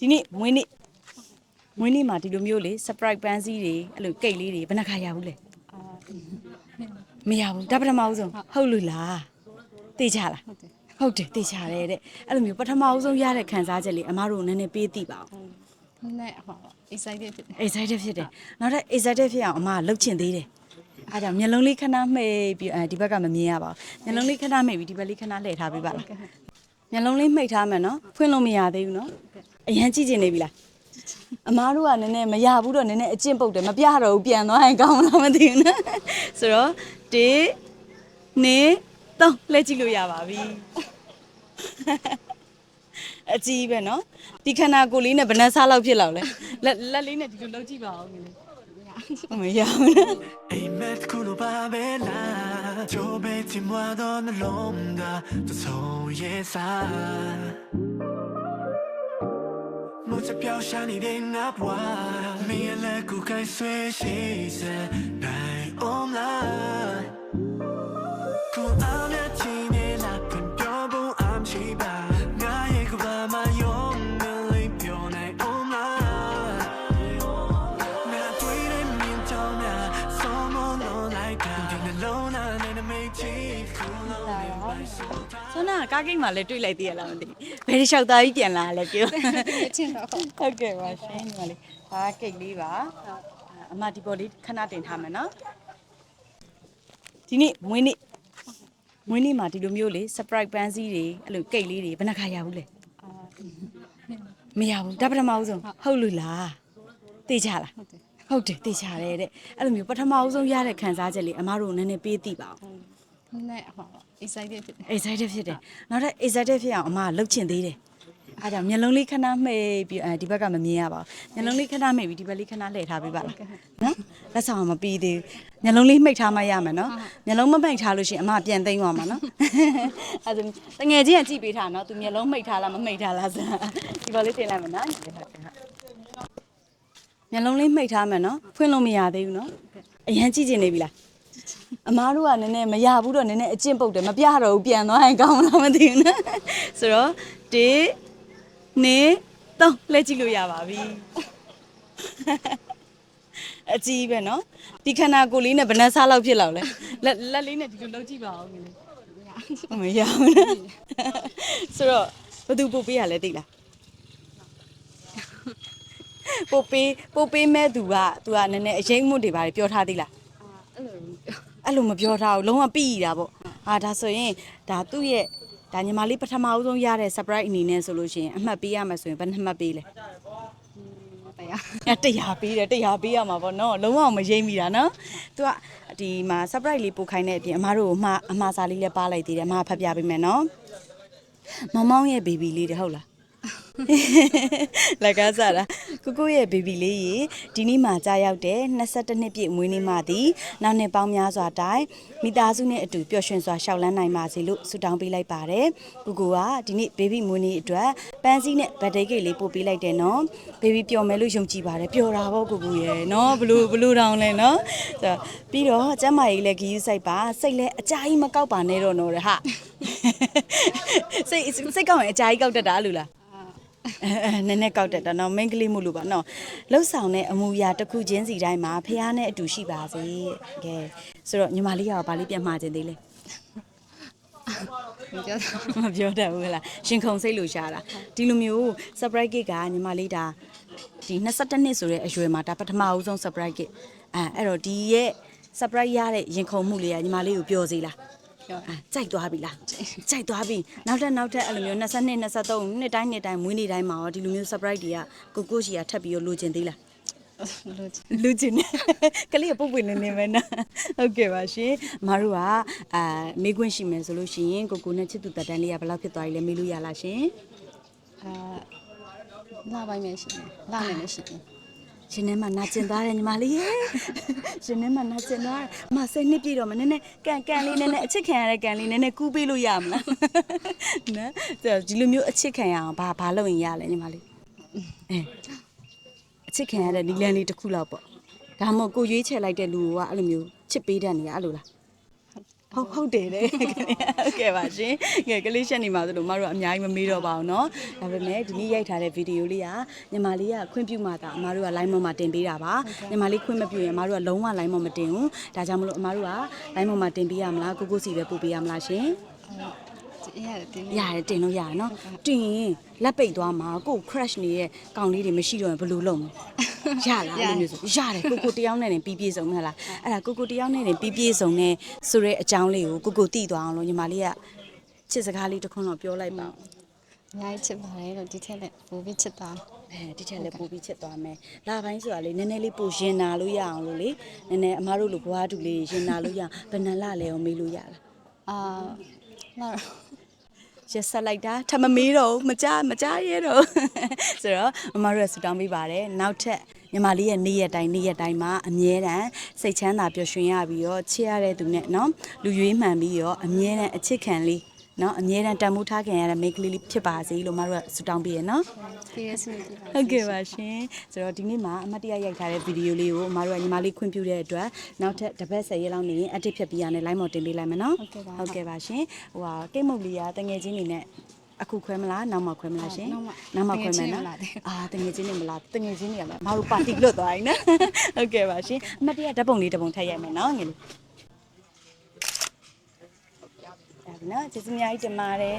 ဒီနေ့မွေးနေ့မွေးနေ့မှာဒီလိုမျိုးလေ surprise ပန်းစည်းတွေအဲ့လိုကိတ်လေးတွေဘယ်နှခါရဘူးလဲအာမရဘူးဒါပထမဦးဆုံးဟုတ်လို့လားသိကြလားဟုတ်တယ်ဟုတ်တယ်သိကြတယ်တဲ့အဲ့လိုမျိုးပထမဦးဆုံးရတဲ့ခံစားချက်လေးအမားတို့နည်းနည်းပေးသိပါအောင်နဲ့ဟော excited ဖြစ်တယ် excited ဖြစ်တယ်နောက်ထပ် excited ဖြစ်အောင်အမကလှုပ်ချင်သေးတယ်အားကြောင့်မျက်လုံးလေးခဏမှိတ်ပြီးအဲဒီဘက်ကမမြင်ရပါဘူးမျက်လုံးလေးခဏမှိတ်ပြီးဒီဘက်လေးခဏလှည့်ထားပေးပါလား မျက်လုံးလေးမှိတ်ထားမယ်နော်ဖွင့်လို့မရသေးဘူးနော်အရန်ကြည့်ကျင်နေပြီလားအမားတို့ကနည်းနည်းမရဘူးတော့နည်းနည်းအကျင့်ပုတ်တယ်မပြတော့ဘူးပြန်သွားရင်ကောင်းမလားမသိဘူးနော်ဆိုတော့တေးနေတော့လှည့်ကြည့်လို့ရပါပြီအကြီးပဲနော်ဒီခန္ဓာကိုယ်လေးနဲ့ဘယ်နှစားလောက်ဖြစ်လောက်လဲလက်လက်လေးနဲ့ဒီလိုလှုပ်ကြည့်ပါဦးငယ်လေးမရဘူးနော်အိမ်မက်ခုလိုပါပဲလား ချိုးပေးချင်မတော့နှလုံးသားသဆုံးရဲ့စားမချပြောင်းရှာနေတဲ့ငါဘွားမင်းရဲ့လက်ကိုကို ဆွမ်းနာကားကိတ်မှလည်းတွေ့လိုက်သေးရလားမသိဘူးဘယ်ဒီလျှောက်သားကြီးပြန်လာလဲပြောချင်းတော့ဟုတ်ဟုတ်ကဲ့ပါရှင်ညီမလေးဒါကိတ်လေးပါအမဒီပေါ်လေးခဏတင်ထားမယ်နော်ဒီနေ့မွေးနေ့မွေးနေ့မှာဒီလိုမျိုးလေ surprise ပန်းစည်းတွေအဲ့လိုကိတ်လေးတွေဘယ်နှခါရဘူးလဲအာမရဘူးဒါပထမဦးဆုံးဟုတ်လို့လားသိကြလားဟုတ်တယ်ဟုတ်တယ်သိကြတယ်တဲ့အဲ့လိုမျိုးပထမဦးဆုံးရတဲ့ခံစားချက်လေးအမတို့နည်းနည်းပေးသိပါအောင် နဲ့ဟော excited ဖြစ်တယ် excited ဖြစ်တယ်နောက်ထပ် excited ဖြစ်အောင်အမကလှုပ်ချင်သေးတယ်အားကြောင့်မျက်လုံးလေးခဏမှိတ်ပြီးအဲဒီဘက်ကမမြင်ရပါဘူးမျက်လုံးလေးခဏမှိတ်ပြီးဒီဘက်လေးခဏလှည့်ထားပေးပါလားနော်လက်ဆောင်မပြီးသေးဘူးမျက်လုံးလေးမှိတ်ထားမှရမယ်နော်မျက်လုံးမမှိတ်ထားလို့ရှိရင်အမပြန်သိမ်းသွားမှာနော်အဲဒါတငယ်ချင်းကကြည့်ပေးထားနော်သူမျက်လုံးမှိတ်ထားလားမမှိတ်ထားလားဆိုတာဒီဘောလေးတင်လိုက်မယ်နော်မျက်လုံးလေးမှိတ်ထားမယ်နော်ဖွင့်လို့မရသေးဘူးနော်အရန်ကြည့်ကျင်နေပြီလား အမားတို့ကနည်းနည်းမရဘူးတော့နည်းနည်းအကျင့်ပုတ်တယ်မပြတော့ဘူးပြန်သွားရင်ကောင်းမလားမသိဘူးနော်ဆိုတော့တေးနေတော့လှည့်ကြည့်လို့ရပါပြီအကြီးပဲနော်ဒီခန္ဓာကိုယ်လေးနဲ့ဘယ်နှစားလောက်ဖြစ်လောက်လဲလက်လက်လေးနဲ့ဒီလိုလှုပ်ကြည့်ပါဦးငယ်လေးမရဘူးနော်ဆိုတော့ဘယ်သူပို့ပေးရလဲသိလားပို့ပေးပို့ပေးမဲ့သူကသူကနည်းနည်းအရင်မှုတွေပါတယ်ပြောထားသေးလားအာအဲ့လို အဲ့လိုမပြောထားဘူးလုံးဝပြီးရတာပေါ့ဟာဒါဆိုရင်ဒါသူ့ရဲ့ဒါညီမလေးပထမအဦးဆုံးရတဲ့ surprise အနေနဲ့ဆိုလို့ရှိရင်အမှတ်ပေးရမယ်ဆိုရင်ဘယ်နှမှတ်ပေးလဲတရားအဲတရားပေးတယ်တရားပေးရမှာပေါ့နော်လုံးဝမရိမ့်မိတာနော်သူကဒီမှာ surprise လေးပို့ခိုင်းတဲ့အပြင်အမားတို့ကိုအမှားအမှားစာလေးလည်းပါလိုက်သေးတယ်အမှားဖတ်ပြပေးမယ်နော်မမောင်ရဲ့ baby လေးတဲ့ဟုတ်လား လက်ကစားတာကိုကိုရဲ့ baby လေးရေဒီနေ့မှကြာရောက်တဲ့22နှစ်ပြည့်မွေးနေ့မှသည်နောက်နှစ်ပေါင်းများစွာတိုင်မိသားစုနဲ့အတူပျော်ရွှင်စွာရှောက်လန်းနိုင်ပါစေလို့ဆုတောင်းပေးလိုက်ပါတယ်ကိုကိုကဒီနေ့ baby မွေးနေ့အတွက်ပန်းစည်းနဲ့ birthday cake လေးပို့ပေးလိုက်တယ်နော် baby ပျော်မယ်လို့ယုံကြည်ပါတယ်ပျော်တာပေါ့ကိုကိုရဲ့နော်ဘလို့ဘလို့တောင်းလဲနော်ဆိုတော့ပြီးတော့ကျမ်းမာရေးလည်းဂီးယူဆိုင်ပါစိတ်လည်းအကြိုင်းမကောက်ပါနဲ့တော့နော်တဲ့ဟာစိတ်စိတ်ကောက်ရင်အကြိုင်းကောက်တတ်တာလို့လားအဲအဲ နည်းနည်းကောက်တက်တာနော်မိန်းကလေးမို့လို့ပါနော်လှုပ်ဆောင်တဲ့အမူအရာတစ်ခုချင်းစီတိုင်းမှာဖះနဲ့အတူရှိပါစေကဲဆိုတော့ညီမလေးကဘာလေးပြန်မှာခြင်းသေးလဲမပြောတော့မပြောတတ်ဘူးဟဲ့လားရှင်ခုန်စိတ်လို့ရှာတာဒီလိုမျိုး surprise cake ကညီမလေးဒါဒီ22နှစ်ဆိုတဲ့အရွယ်မှာဒါပထမအဦးဆုံး surprise cake အဲအဲ့တော့ဒီရဲ့ surprise ရတဲ့ရင်ခုန်မှုလေးကညီမလေးကိုပြောစေလား ပြောအာကြိုက်သွားပြီလားကြိုက်သွားပြီနောက်ထပ်နောက်ထပ်အဲ့လိုမျိုး22 23နှစ်တိုင်းနှစ်တိုင်းမွေးနေ့တိုင်းမှာရောဒီလိုမျိုး surprise တွေကကိုကိုရှိရထပ်ပြီးတော့လိုချင်သေးလားလို့လူချင်တယ်ကလေးကပုတ်ပွေနေနေမယ်နော်ဟုတ်ကဲ့ပါရှင်အမတို့ကအာမေးခွန်းရှိမယ်ဆိုလို့ရှိရင်ကိုကိုနဲ့ချစ်သူတက်တန်းလေးကဘယ်လောက်ဖြစ်သွားပြီလဲမေးလို့ရလားရှင်အာလာပိုင်းပဲရှိတယ်လာမယ်လည်းရှိတယ် ရှင်ထဲမှာနာကျင်သွားတယ်ညီမလေးရဲ့ရှင်ထဲမှာနာကျင်သွားတယ်အမဆယ်နှစ်ပြည့်တော့မနည်းနည်းကန်ကန်လေးနည်းနည်းအချစ်ခံရတဲ့ကန်လေးနည်းနည်းကူးပေးလို့ရမလားနော်ဆိုတော့ဒီလိုမျိုးအချစ်ခံရအောင်ဘာဘာလုပ်ရင်ရလဲညီမလေးအဲအချစ်ခံရတဲ့နီလန်းလေးတစ်ခုလောက်ပေါ့ဒါမှမဟုတ်ကိုရွေးချယ်လိုက်တဲ့လူကအဲ့လိုမျိုးချစ်ပေးတတ်နေရအဲ့လိုလား ဟုတ်ဟုတ်တယ်တဲ့ဟုတ်ကဲ့ပါရှင်ကဲကလေးရှက်နေမှာဆိုလို့မတို့ကအများကြီးမမေးတော့ပါဘူးเนาะဒါပေမဲ့ဒီနေ့ရိုက်ထားတဲ့ဗီဒီယိုလေးကညီမလေးကခွင့်ပြုမှသာအမတို့က line ပေါ်မှာတင်ပေးတာပါညီမလေးခွင့်မပြုရင်အမတို့ကလုံးဝ line ပေါ်မတင်ဘူးဒါကြောင့်မလို့အမတို့က line ပေါ်မှာတင်ပေးရမလားကိုကိုစီပဲပို့ပေးရမလားရှင် ရတယ်တင်ရတယ်တင်လို့ရတယ်နော်တင်ရင်လက်ပိတ်သွားမှာကိုယ် crush နေတဲ့ကောင်လေးတွေမရှိတော့ရင်ဘယ်လိုလုပ်မလဲရလားအဲ့လိုမျိုးဆိုရတယ်ကိုကိုတယောက်နဲ့တင်ပြီးပြေဆုံးမလားအဲ့ဒါကိုကိုတယောက်နဲ့တင်ပြီးပြေဆုံးနေဆိုတဲ့အကြောင်းလေးကိုကိုကိုသိသွားအောင်လို့ညီမလေးကချစ်စကားလေးတစ်ခွန်းတော့ပြောလိုက်ပါဦးအများကြီးချစ်ပါတယ်လို့ဒီထက်လည်းပိုပြီးချစ်တာအဲဒီထက်လည်းပိုပြီးချစ်သွားမယ်လာပိုင်းဆိုတာလေနည်းနည်းလေးပိုရင်နာလို့ရအောင်လို့လေနည်းနည်းအမားတို့လိုဘွားတူလေးရင်နာလို့ရအောင်ဘယ်နှလလဲအောင်မေးလို့ရလားအာလာ ရက်ဆက်လိုက်တာထပ်မမေးတော့ဘူးမကြမကြရဲတော့ ဆိုတော့မမတို့ရဆူတောင်းပေးပါတယ်နောက်ထပ်ညီမလေးရဲ့နေ့ရက်တိုင်းနေ့ရက်တိုင်းမှာအမြဲတမ်းစိတ်ချမ်းသာပျော်ရွှင်ရပြီးတော့ချစ်ရတဲ့သူနဲ့เนาะလူရွေးမှန်ပြီးတော့အမြဲတမ်းအချစ်ခံလေး နော်အမြဲတမ်းတန်ဖိုးထားခင်ရတဲ့မိန်းကလေးလေးဖြစ်ပါစေလို့မတို့ကဆုတောင်းပေးရနော်ကျေးဇူးတင်ပါတယ်ဟုတ်ကဲ့ပါရှင်ဆိုတော့ဒီနေ့မှာအမတ်တရားရိုက်ထားတဲ့ဗီဒီယိုလေးကိုမတို့ကညီမလေးခွင့်ပြုတဲ့အတွက်နောက်ထပ်တစ်ပတ်ဆယ်ရက်လောက်နေရင်အတစ်ဖြစ်ပြီးရတဲ့ live မော်တင်ပေးလိုက်မယ်နော်ဟုတ်ကဲ့ပါရှင်ဟိုဟာကိတ်မုတ်လီယာတငယ်ချင်းနေနဲ့အခုခွဲမလားနောက်မှခွဲမလားရှင်နောက်မှခွဲမယ်နော်အာတငယ်ချင်းနေမလားတငယ်ချင်းနေရလားမတို့ပါတီလွတ်သွားရင်နော်ဟုတ်ကဲ့ပါရှင်အမတ်တရားဓာတ်ပုံလေးတစ်ပုံထည့်ရိုက်မယ်နော်ငယ်လေး နော်ကျေးဇူးအများကြီးတင်ပါတယ်